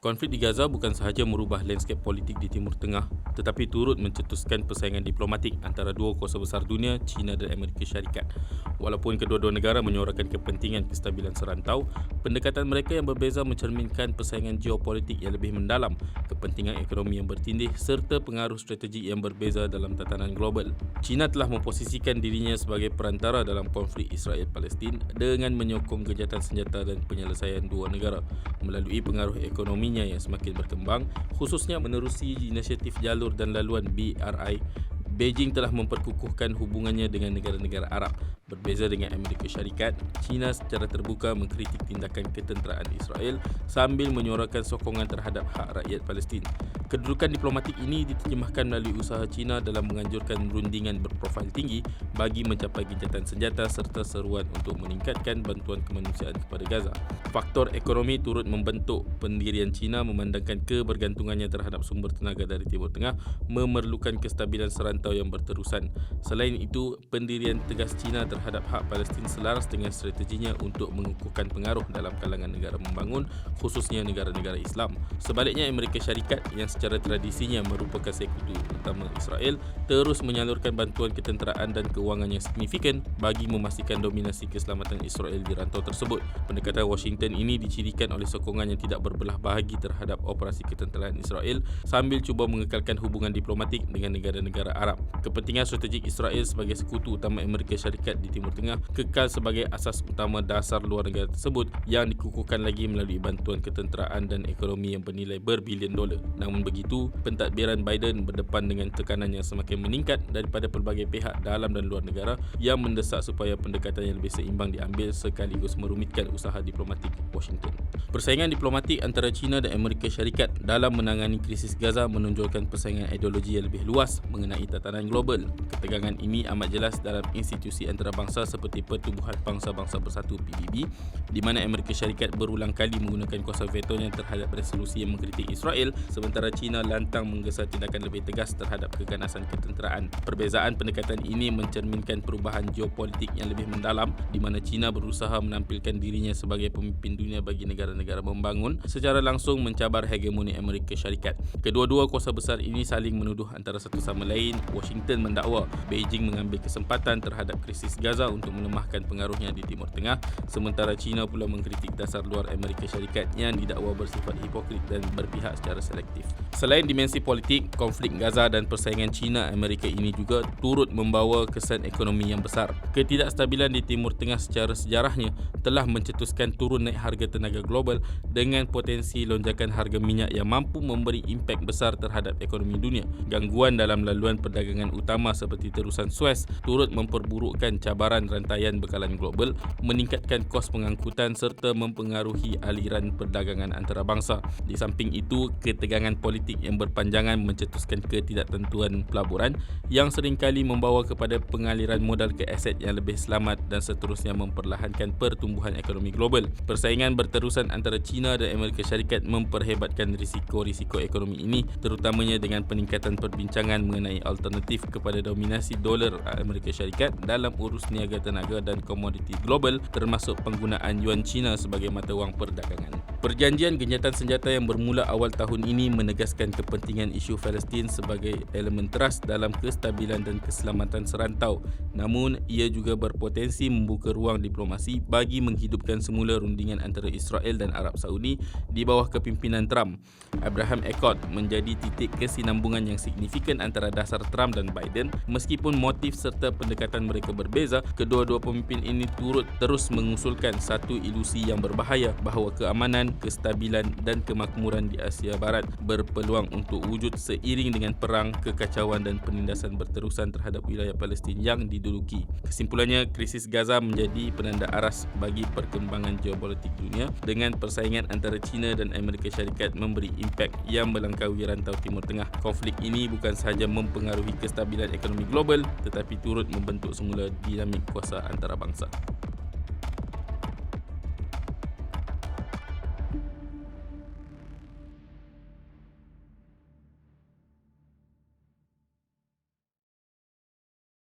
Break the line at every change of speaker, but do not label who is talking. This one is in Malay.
Konflik di Gaza bukan sahaja merubah landscape politik di Timur Tengah tetapi turut mencetuskan persaingan diplomatik antara dua kuasa besar dunia, China dan Amerika Syarikat. Walaupun kedua-dua negara menyuarakan kepentingan kestabilan serantau, pendekatan mereka yang berbeza mencerminkan persaingan geopolitik yang lebih mendalam, kepentingan ekonomi yang bertindih serta pengaruh strategik yang berbeza dalam tatanan global. China telah memposisikan dirinya sebagai perantara dalam konflik Israel-Palestin dengan menyokong gejatan senjata dan penyelesaian dua negara melalui pengaruh ekonomi ekonominya yang semakin berkembang khususnya menerusi inisiatif jalur dan laluan BRI Beijing telah memperkukuhkan hubungannya dengan negara-negara Arab. Berbeza dengan Amerika Syarikat, China secara terbuka mengkritik tindakan ketenteraan Israel sambil menyuarakan sokongan terhadap hak rakyat Palestin. Kedudukan diplomatik ini diterjemahkan melalui usaha China dalam menganjurkan rundingan berprofil tinggi bagi mencapai gencatan senjata serta seruan untuk meningkatkan bantuan kemanusiaan kepada Gaza. Faktor ekonomi turut membentuk pendirian China memandangkan kebergantungannya terhadap sumber tenaga dari Timur Tengah memerlukan kestabilan serantau yang berterusan. Selain itu, pendirian tegas China terhadap hak Palestin selaras dengan strateginya untuk mengukuhkan pengaruh dalam kalangan negara membangun khususnya negara-negara Islam. Sebaliknya, Amerika Syarikat yang secara tradisinya merupakan sekutu utama Israel terus menyalurkan bantuan ketenteraan dan kewangan yang signifikan bagi memastikan dominasi keselamatan Israel di rantau tersebut. Pendekatan Washington ini dicirikan oleh sokongan yang tidak berbelah bahagi terhadap operasi ketenteraan Israel sambil cuba mengekalkan hubungan diplomatik dengan negara-negara Arab. Kepentingan strategik Israel sebagai sekutu utama Amerika Syarikat di Timur Tengah kekal sebagai asas utama dasar luar negara tersebut yang dikukuhkan lagi melalui bantuan ketenteraan dan ekonomi yang bernilai berbilion dolar. Namun begitu, pentadbiran Biden berdepan dengan tekanan yang semakin meningkat daripada pelbagai pihak dalam dan luar negara yang mendesak supaya pendekatan yang lebih seimbang diambil sekaligus merumitkan usaha diplomatik Washington. Persaingan diplomatik antara China dan Amerika Syarikat dalam menangani krisis Gaza menonjolkan persaingan ideologi yang lebih luas mengenai tatanan global. Ketegangan ini amat jelas dalam institusi antarabangsa seperti Pertubuhan Bangsa-Bangsa Bersatu PBB di mana Amerika Syarikat berulang kali menggunakan kuasa vetonya terhadap resolusi yang mengkritik Israel sementara China lantang menggesa tindakan lebih tegas terhadap keganasan ketenteraan. Perbezaan pendekatan ini mencerminkan perubahan geopolitik yang lebih mendalam di mana China berusaha menampilkan dirinya sebagai pemimpin dunia bagi negara-negara membangun secara langsung mencabar hegemoni Amerika Syarikat. Kedua-dua kuasa besar ini saling menuduh antara satu sama lain. Washington mendakwa Beijing mengambil kesempatan terhadap krisis Gaza untuk melemahkan pengaruhnya di Timur Tengah sementara China pula mengkritik dasar luar Amerika Syarikat yang didakwa bersifat hipokrit dan berpihak secara selektif. Selain dimensi politik, konflik Gaza dan persaingan China Amerika ini juga turut membawa kesan ekonomi yang besar. Ketidakstabilan di Timur Tengah secara sejarahnya telah mencetuskan turun naik harga tenaga global dengan potensi lonjakan harga minyak yang mampu memberi impak besar terhadap ekonomi dunia. Gangguan dalam laluan perdagangan utama seperti terusan Suez turut memperburukkan cabaran rantaian bekalan global, meningkatkan kos pengangkutan serta mempengaruhi aliran perdagangan antarabangsa. Di samping itu, ketegangan politik yang berpanjangan mencetuskan ketidaktentuan pelaburan yang seringkali membawa kepada pengaliran modal ke aset yang lebih selamat dan seterusnya memperlahankan pertumbuhan ekonomi global. Persaingan berterusan antara China dan Amerika Syarikat memperhebatkan risiko-risiko ekonomi ini terutamanya dengan peningkatan perbincangan mengenai alternatif kepada dominasi dolar Amerika Syarikat dalam urus niaga tenaga dan komoditi global termasuk penggunaan yuan China sebagai mata wang perdagangan. Perjanjian genjatan senjata yang bermula awal tahun ini menegaskan kepentingan isu Palestin sebagai elemen teras dalam kestabilan dan keselamatan serantau. Namun, ia juga berpotensi membuka ruang diplomasi bagi menghidupkan semula rundingan antara Israel dan Arab Saudi di bawah kepimpinan Trump. Abraham Accord menjadi titik kesinambungan yang signifikan antara dasar Trump dan Biden. Meskipun motif serta pendekatan mereka berbeza, kedua-dua pemimpin ini turut terus mengusulkan satu ilusi yang berbahaya bahawa keamanan, kestabilan dan kemakmuran di Asia Barat berpe- peluang untuk wujud seiring dengan perang, kekacauan dan penindasan berterusan terhadap wilayah Palestin yang diduduki. Kesimpulannya, krisis Gaza menjadi penanda aras bagi perkembangan geopolitik dunia dengan persaingan antara China dan Amerika Syarikat memberi impak yang melangkaui rantau Timur Tengah. Konflik ini bukan sahaja mempengaruhi kestabilan ekonomi global tetapi turut membentuk semula dinamik kuasa antarabangsa.